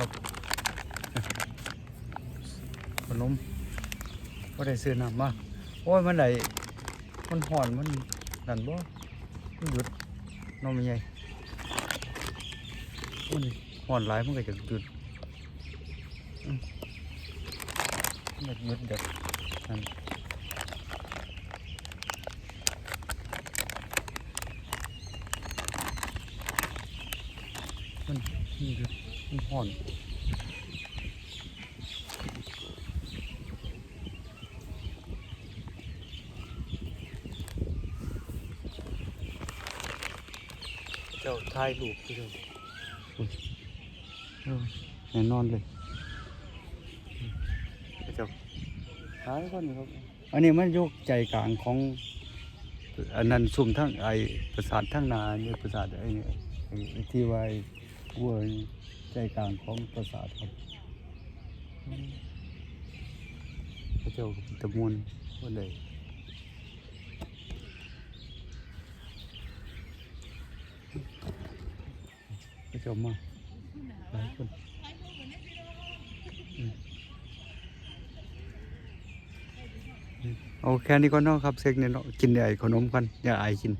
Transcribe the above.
ครับขนมก็ได้ซื้อน้ำมาโอ้ยมันไหนมันห่อนมันนั่นบ่มันหยุดนองไม่ใหญ่มันห่อนหลายมันก็จะหยุดอืมมันหยุดเด็ดนั่นมัน นหยุดมันห่อนเจ้าถ่ายรูปพี่เจ้าอุ๊ยเออแน่นอนเลยอืมเจ้าถ่ายก่อนครับ อันนี้มันอยกใจกลางของอันนั้นซุ่มทั้งไอประสาททั้งนาเนี่ยประสาทไอเนี่ยไอ้ไอ้ที่ว่า วัวใจกลางของประสาทครับพระเจ้าก็เป็นตะมวนว่าเลยผู้ชมาหลายคนอืมอืมเอาแค่นี้ก็นาะครับเซ็กเนี่ยเนาะกินไอ้ขนมกันอย่าอายกิน